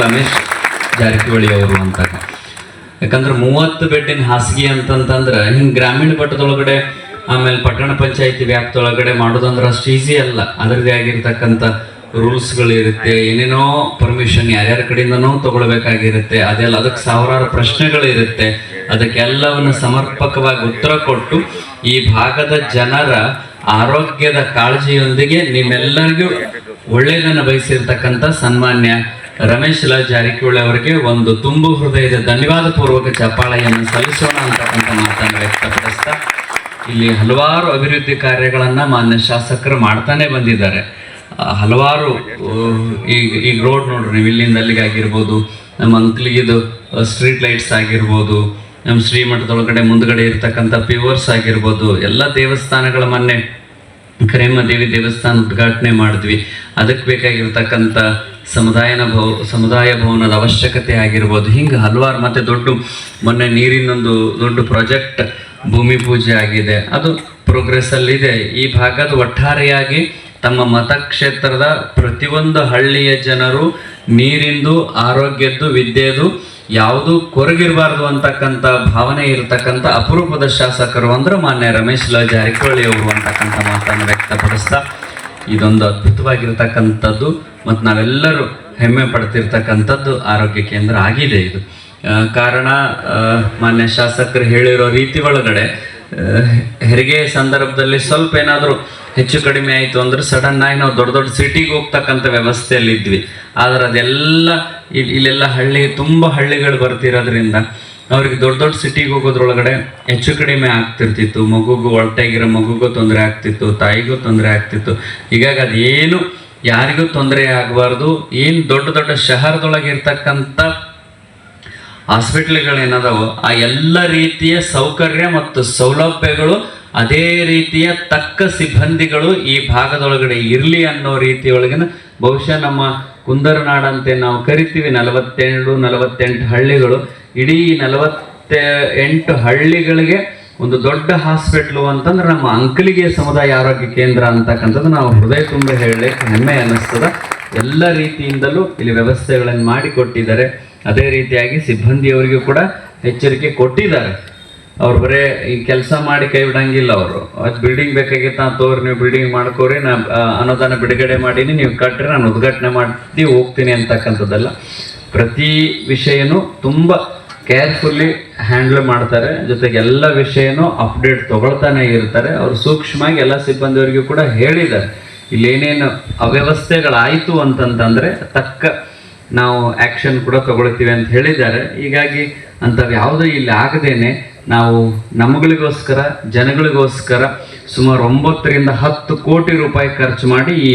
ರಮೇಶ್ ಜಾರಕಿಹೊಳಿ ಅವರು ಅಂತ ಯಾಕಂದ್ರೆ ಮೂವತ್ತು ಬೆಡ್ಡಿನ ಹಾಸಿಗೆ ಅಂತಂತಂದ್ರೆ ಹಿಂಗೆ ಗ್ರಾಮೀಣ ಪಟ್ಟದೊಳಗಡೆ, ಆಮೇಲೆ ಪಟ್ಟಣ ಪಂಚಾಯತಿ ವ್ಯಾಪ್ತಿಯೊಳಗಡೆ ಮಾಡೋದಂದ್ರೆ ಅಷ್ಟು ಈಸಿ ಅಲ್ಲ. ಅದರದೇ ಆಗಿರ್ತಕ್ಕಂಥ ರೂಲ್ಸ್ಗಳಿರುತ್ತೆ, ಏನೇನೋ ಪರ್ಮಿಷನ್ ಯಾರ್ಯಾರ ಕಡೆಯಿಂದನೋ ತಗೊಳ್ಬೇಕಾಗಿರುತ್ತೆ. ಅದೆಲ್ಲ, ಅದಕ್ಕೆ ಸಾವಿರಾರು ಪ್ರಶ್ನೆಗಳು ಇರುತ್ತೆ ಅದಕ್ಕೆಲ್ಲವನ್ನು ಸಮರ್ಪಕವಾಗಿ ಉತ್ತರ ಕೊಟ್ಟು, ಈ ಭಾಗದ ಜನರ ಆರೋಗ್ಯದ ಕಾಳಜಿಯೊಂದಿಗೆ ನಿಮ್ಮೆಲ್ಲರಿಗೂ ಒಳ್ಳೆಯದನ್ನು ಬಯಸಿರ್ತಕ್ಕಂಥ ಸನ್ಮಾನ್ಯ ರಮೇಶ್ ಜಾರಕಿಹೊಳಿ ಅವರಿಗೆ ಒಂದು ತುಂಬು ಹೃದಯದ ಧನ್ಯವಾದ ಪೂರ್ವಕ ಚಪ್ಪಾಳೆಯನ್ನು ಸಲ್ಲಿಸೋಣ ಅಂತಕ್ಕಂಥ ಮಾತನ್ನು ವ್ಯಕ್ತಪಡಿಸ್ತಾ ಇಲ್ಲಿ ಹಲವಾರು ಅಭಿವೃದ್ಧಿ ಕಾರ್ಯಗಳನ್ನು ಮಾನ್ಯ ಶಾಸಕರು ಮಾಡ್ತಾನೆ ಬಂದಿದ್ದಾರೆ. ಹಲವಾರು ಈ ಈಗ ರೋಡ್ ನೋಡ್ರಿ, ನೀವು ಇಲ್ಲಿಂದ ಅಲ್ಲಿಗೆ ಆಗಿರ್ಬೋದು, ನಮ್ಮ ಅಂಕ್ಲಿಗಿದು ಸ್ಟ್ರೀಟ್ ಲೈಟ್ಸ್ ಆಗಿರ್ಬೋದು, ನಮ್ಮ ಶ್ರೀಮಠದೊಳಗಡೆ ಮುಂದ್ಗಡೆ ಇರ್ತಕ್ಕಂಥ ಪ್ಯೂವರ್ಸ್ ಆಗಿರ್ಬೋದು, ಎಲ್ಲ ದೇವಸ್ಥಾನಗಳ ಮೊನ್ನೆ ಕರೇಮ ದೇವಿ ದೇವಸ್ಥಾನ ಉದ್ಘಾಟನೆ ಮಾಡಿದ್ವಿ. ಅದಕ್ಕೆ ಬೇಕಾಗಿರ್ತಕ್ಕಂಥ ಸಮುದಾಯನ ಭವ ಸಮುದಾಯ ಭವನದ ಅವಶ್ಯಕತೆ ಆಗಿರ್ಬೋದು. ಹಿಂಗೆ ಹಲವಾರು ಮತ್ತು ದೊಡ್ಡ, ಮೊನ್ನೆ ನೀರಿನೊಂದು ದೊಡ್ಡ ಪ್ರಾಜೆಕ್ಟ್ ಭೂಮಿ ಪೂಜೆ ಆಗಿದೆ. ಅದು ಪ್ರೋಗ್ರೆಸ್ಸಲ್ಲಿದೆ ಈ ಭಾಗದ ಒಟ್ಟಾರೆಯಾಗಿ ತಮ್ಮ ಮತಕ್ಷೇತ್ರದ ಪ್ರತಿಯೊಂದು ಹಳ್ಳಿಯ ಜನರು ನೀರಿಂದು, ಆರೋಗ್ಯದ್ದು, ವಿದ್ಯೆದು ಯಾವುದು ಕೊರಗಿರಬಾರ್ದು ಅಂತಕ್ಕಂಥ ಭಾವನೆ ಇರತಕ್ಕಂಥ ಅಪರೂಪದ ಶಾಸಕರು ಅಂದ್ರೆ ಮಾನ್ಯ ರಮೇಶ್ ಲ ಜಾರಕಿಹೊಳಿ ಅವರು ಅಂತಕ್ಕಂಥ ಮಾತನ್ನು ವ್ಯಕ್ತಪಡಿಸ್ತಾ ಇದೊಂದು ಅದ್ಭುತವಾಗಿರ್ತಕ್ಕಂಥದ್ದು. ಮತ್ತು ನಾವೆಲ್ಲರೂ ಹೆಮ್ಮೆ ಪಡ್ತಿರ್ತಕ್ಕಂಥದ್ದು ಆರೋಗ್ಯ ಕೇಂದ್ರ ಆಗಿದೆ ಇದು. ಕಾರಣ ಮಾನ್ಯ ಶಾಸಕರು ಹೇಳಿರೋ ರೀತಿ ಒಳಗಡೆ ಹೆರಿಗೆ ಸಂದರ್ಭದಲ್ಲಿ ಸ್ವಲ್ಪ ಏನಾದರೂ ಹೆಚ್ಚು ಕಡಿಮೆ ಆಯಿತು ಅಂದರೆ ಸಡನ್ ಆಗಿ ನಾವು ದೊಡ್ಡ ದೊಡ್ಡ ಸಿಟಿಗೆ ಹೋಗ್ತಕ್ಕಂಥ ವ್ಯವಸ್ಥೆಯಲ್ಲಿ ಇದ್ವಿ. ಆದ್ರೆ ಅದೆಲ್ಲ ಇಲ್ಲಿ ಇಲ್ಲೆಲ್ಲ ಹಳ್ಳಿ, ತುಂಬ ಹಳ್ಳಿಗಳು ಬರ್ತಿರೋದ್ರಿಂದ ಅವ್ರಿಗೆ ದೊಡ್ಡ ದೊಡ್ಡ ಸಿಟಿಗೆ ಹೋಗೋದ್ರೊಳಗಡೆ ಹೆಚ್ಚು ಕಡಿಮೆ ಆಗ್ತಿರ್ತಿತ್ತು. ಮಗುಗೂ ಒಳಟಾಗಿರೋ ಮಗುಗೂ ತೊಂದರೆ ಆಗ್ತಿತ್ತು, ತಾಯಿಗೂ ತೊಂದರೆ ಆಗ್ತಿತ್ತು. ಹೀಗಾಗಿ ಅದೇನು ಯಾರಿಗೂ ತೊಂದರೆ ಆಗಬಾರ್ದು. ಏನು ದೊಡ್ಡ ದೊಡ್ಡ ಶಹರದೊಳಗೆ ಇರ್ತಕ್ಕಂಥ ಹಾಸ್ಪಿಟ್ಲ್ಗಳೇನದಾವೋ ಆ ಎಲ್ಲ ರೀತಿಯ ಸೌಕರ್ಯ ಮತ್ತು ಸೌಲಭ್ಯಗಳು, ಅದೇ ರೀತಿಯ ತಕ್ಕ ಸಿಬ್ಬಂದಿಗಳು ಈ ಭಾಗದೊಳಗಡೆ ಇರಲಿ ಅನ್ನೋ ರೀತಿಯೊಳಗಿನ ಬಹುಶಃ ನಮ್ಮ ಕುಂದರನಾಡಂತೆ ನಾವು ಕರಿತೀವಿ. ನಲವತ್ತೆರಡು, ನಲವತ್ತೆಂಟು ಹಳ್ಳಿಗಳು. ಇಡೀ ನಲವತ್ತೆ ಎಂಟು ಹಳ್ಳಿಗಳಿಗೆ ಒಂದು ದೊಡ್ಡ ಹಾಸ್ಪಿಟ್ಲು ಅಂತಂದ್ರೆ ನಮ್ಮ ಅಂಕಲಿಗೆ ಸಮುದಾಯ ಆರೋಗ್ಯ ಕೇಂದ್ರ ಅಂತಕ್ಕಂಥದ್ದು ನಾವು ಹೃದಯ ತುಂಬ ಹೇಳಲಿಕ್ಕೆ ಹೆಮ್ಮೆ ಅನ್ನಿಸ್ತದ. ಎಲ್ಲ ರೀತಿಯಿಂದಲೂ ಇಲ್ಲಿ ವ್ಯವಸ್ಥೆಗಳನ್ನು ಮಾಡಿಕೊಟ್ಟಿದ್ದಾರೆ ಅದೇ ರೀತಿಯಾಗಿ ಸಿಬ್ಬಂದಿಯವರಿಗೂ ಕೂಡ ಎಚ್ಚರಿಕೆ ಕೊಟ್ಟಿದ್ದಾರೆ. ಅವ್ರು ಬರೇ ಈ ಕೆಲಸ ಮಾಡಿ ಕೈ ಬಿಡಂಗಿಲ್ಲ ಅವರು. ಅದು ಬಿಲ್ಡಿಂಗ್ ಬೇಕಾಗಿತ್ತು, ನಾನು ತೋರಿ, ನೀವು ಬಿಲ್ಡಿಂಗ್ ಮಾಡ್ಕೋರಿ ನಾ ಅನುದಾನ ಬಿಡುಗಡೆ ಮಾಡೀನಿ, ನೀವು ಕಟ್ಟ್ರಿ ನಾನು ಉದ್ಘಾಟನೆ ಮಾಡಿ, ಹೋಗ್ತೀನಿ ಅಂತಕ್ಕಂಥದ್ದಲ್ಲ. ಪ್ರತಿ ವಿಷಯನೂ ತುಂಬ ಕೇರ್ಫುಲ್ಲಿ ಹ್ಯಾಂಡಲ್ ಮಾಡ್ತಾರೆ. ಜೊತೆಗೆ ಎಲ್ಲ ವಿಷಯನೂ ಅಪ್ಡೇಟ್ ತಗೊಳ್ತಾನೆ ಇರ್ತಾರೆ. ಅವರು ಸೂಕ್ಷ್ಮವಾಗಿ ಎಲ್ಲ ಸಿಬ್ಬಂದಿಯವರಿಗೂ ಕೂಡ ಹೇಳಿದ್ದಾರೆ. ಇಲ್ಲೇನೇನು ಅವ್ಯವಸ್ಥೆಗಳಾಯಿತು ಅಂತಂತಂದರೆ ತಕ್ಕ ನಾವು ಆ್ಯಕ್ಷನ್ ಕೂಡ ತಗೊಳ್ತೀವಿ ಅಂತ ಹೇಳಿದ್ದಾರೆ. ಹೀಗಾಗಿ ಅಂಥವು ಯಾವುದೂ ಇಲ್ಲಿ ಆಗದೇನೆ. ನಾವು ನಮ್ಗಳಿಗೋಸ್ಕರ, ಜನಗಳಿಗೋಸ್ಕರ ಸುಮಾರು ಒಂಬತ್ತರಿಂದ ಹತ್ತು ಕೋಟಿ ರೂಪಾಯಿ ಖರ್ಚು ಮಾಡಿ ಈ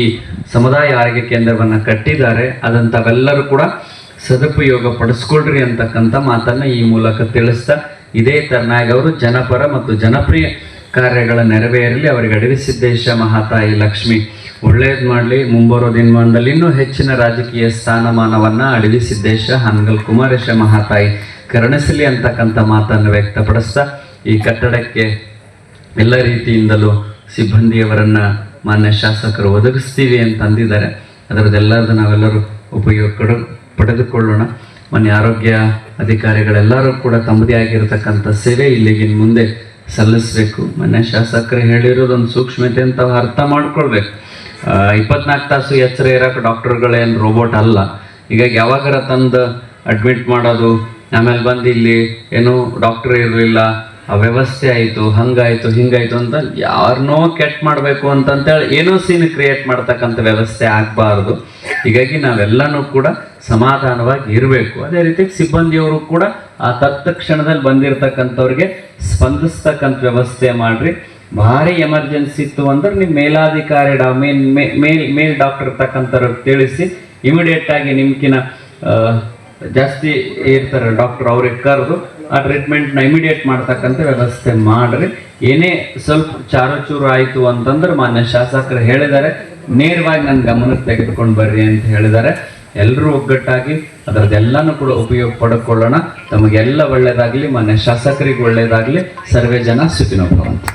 ಸಮುದಾಯ ಆರೋಗ್ಯ ಕೇಂದ್ರವನ್ನು ಕಟ್ಟಿದ್ದಾರೆ. ಅದಂಥವೆಲ್ಲರೂ ಕೂಡ ಸದುಪಯೋಗ ಪಡಿಸ್ಕೊಳ್ರಿ ಅಂತಕ್ಕಂಥ ಮಾತನ್ನು ಈ ಮೂಲಕ ತಿಳಿಸ್ತಾ ಇದೇ ತರನಾಗಿ ಅವರು ಜನಪರ ಮತ್ತು ಜನಪ್ರಿಯ ಕಾರ್ಯಗಳ ನೆರವೇರಲಿ ಅವರಿಗೆ ಅಡವಿಸಿದ್ದೇಶ ಮಹಾತಾಯಿ ಲಕ್ಷ್ಮಿ ಒಳ್ಳೇದು ಮಾಡಲಿ. ಮುಂಬರೋ ದಿನಮಾನದಲ್ಲಿ ಇನ್ನೂ ಹೆಚ್ಚಿನ ರಾಜಕೀಯ ಸ್ಥಾನಮಾನವನ್ನ ಅಡವಿಸಿದ್ದೇಶ ಹಾನಗಲ್ ಕುಮಾರೇಶ ಮಹಾತಾಯಿ ಕರುಣಿಸಲಿ ಅಂತಕ್ಕಂಥ ಮಾತನ್ನು ವ್ಯಕ್ತಪಡಿಸ್ತಾ ಈ ಕಟ್ಟಡಕ್ಕೆ ಎಲ್ಲ ರೀತಿಯಿಂದಲೂ ಸಿಬ್ಬಂದಿಯವರನ್ನು ಮಾನ್ಯ ಶಾಸಕರು ಒದಗಿಸ್ತೀವಿ ಅಂತಂದಿದ್ದಾರೆ. ಅದರದ್ದೆಲ್ಲರದ್ದು ನಾವೆಲ್ಲರೂ ಉಪಯೋಗ ಕೊಡ ಪಡೆದುಕೊಳ್ಳೋಣ. ಮನೆ ಆರೋಗ್ಯ ಅಧಿಕಾರಿಗಳೆಲ್ಲರೂ ಕೂಡ ತಮ್ಮದೇ ಆಗಿರತಕ್ಕಂಥ ಸೇವೆ ಇಲ್ಲಿಗಿನ ಮುಂದೆ ಸಲ್ಲಿಸಬೇಕು. ಮನೆ ಶಾಸಕರು ಹೇಳಿರೋದೊಂದು ಸೂಕ್ಷ್ಮತೆ ಅಂತ ಅರ್ಥ ಮಾಡ್ಕೊಳ್ಬೇಕು. ಇಪ್ಪತ್ನಾಲ್ಕು ತಾಸು ಎಚ್ಚರ ಇರೋಕೆ ಡಾಕ್ಟರ್ಗಳೇನು ರೋಬೋಟ್ ಅಲ್ಲ. ಹೀಗಾಗಿ ಯಾವಾಗಾರ ತಂದು ಅಡ್ಮಿಟ್ ಮಾಡೋದು, ಆಮೇಲೆ ಬಂದು ಇಲ್ಲಿ ಏನು ಡಾಕ್ಟ್ರ್ ಇರಲಿಲ್ಲ ಅವ್ಯವಸ್ಥೆ ಆಯಿತು ಹಂಗಾಯಿತು ಹಿಂಗಾಯ್ತು ಅಂತ ಯಾರನ್ನೋ ಕೆಟ್ಟ ಮಾಡಬೇಕು ಅಂತಂತೇಳಿ ಏನೋ ಸೀನ್ ಕ್ರಿಯೇಟ್ ಮಾಡ್ತಕ್ಕಂಥ ವ್ಯವಸ್ಥೆ ಆಗಬಾರ್ದು. ಹೀಗಾಗಿ ನಾವೆಲ್ಲನೂ ಕೂಡ ಸಮಾಧಾನವಾಗಿ ಇರಬೇಕು. ಅದೇ ರೀತಿ ಸಿಬ್ಬಂದಿಯವರು ಕೂಡ ಆ ತತ್ಕ್ಷಣದಲ್ಲಿ ಬಂದಿರತಕ್ಕಂಥವ್ರಿಗೆ ಸ್ಪಂದಿಸ್ತಕ್ಕಂಥ ವ್ಯವಸ್ಥೆ ಮಾಡ್ರಿ. ಭಾರಿ ಎಮರ್ಜೆನ್ಸಿ ಇತ್ತು ಅಂದ್ರೆ ನಿಮ್ಮ ಮೇಲಾಧಿಕಾರಿ ಡಾ ಮೇಲ್ ಮೇಲ್ ಮೇಲ್ ಡಾಕ್ಟರ್ ಇರ್ತಕ್ಕಂಥವ್ರಿಗೆ ತಿಳಿಸಿ ಇಮಿಡಿಯೇಟ್ ಆಗಿ ನಿಮ್ಕಿನ ಆ, ಜಾಸ್ತಿ ಇರ್ತಾರೆ ಡಾಕ್ಟರ್ ಅವ್ರಿಗೆ ಕರೆದು ಆ ಟ್ರೀಟ್ಮೆಂಟ್ನ ಇಮಿಡಿಯೇಟ್ ಮಾಡ್ತಕ್ಕಂಥ ವ್ಯವಸ್ಥೆ ಮಾಡ್ರಿ. ಏನೇ ಸ್ವಲ್ಪ ಚಾರುಚೂರು ಆಯಿತು ಅಂತಂದ್ರೆ ಮಾನ್ಯ ಶಾಸಕರು ಹೇಳಿದ್ದಾರೆ. ನೇರವಾಗಿ ನನ್ನ ಗಮನಕ್ಕೆ ತೆಗೆದುಕೊಂಡು ಬರ್ರಿ ಅಂತ ಹೇಳಿದ್ದಾರೆ. ಎಲ್ಲರೂ ಒಗ್ಗಟ್ಟಾಗಿ ಅದರದ್ದೆಲ್ಲನೂ ಕೂಡ ಉಪಯೋಗ ಪಡ್ಕೊಳ್ಳೋಣ. ತಮಗೆಲ್ಲ ಒಳ್ಳೇದಾಗಲಿ, ಮಾನ್ಯ ಶಾಸಕರಿಗೆ ಒಳ್ಳೇದಾಗಲಿ. ಸರ್ವೇ ಜನ ಸುಖಿನೋ ಭವಂತು.